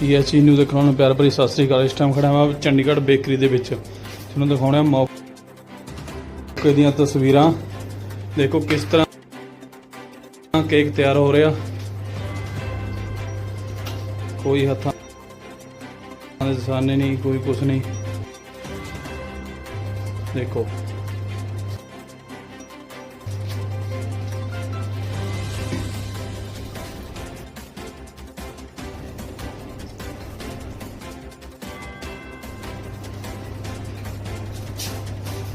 ਪੀਐਚਈ ਨੂੰ ਦਿਖਾਉਣ ਨੂੰ ਪਿਆਰ ਭਰੀ ਸਤਿ ਸ੍ਰੀ ਅਕਾਲ। ਇਸ ਟਾਈਮ ਖੜਾ ਹਾਂ ਚੰਡੀਗੜ੍ਹ ਬੇਕਰੀ ਦੇ ਵਿੱਚ। ਤੁਹਾਨੂੰ ਦਿਖਾਉਣਾ ਮੌਕੇ ਦੀਆਂ ਤਸਵੀਰਾਂ। ਦੇਖੋ ਕਿਸ ਤਰ੍ਹਾਂ ਕੇਕ ਤਿਆਰ ਹੋ ਰਿਹਾ। ਕੋਈ ਹੱਥਾਂ ਦੇ ਨਿਸ਼ਾਨੇ ਨਹੀਂ, ਕੋਈ ਕੁਛ ਨਹੀਂ। ਦੇਖੋ।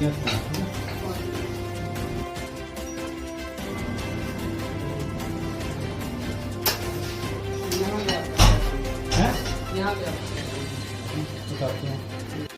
やったえ？ちょっと待って。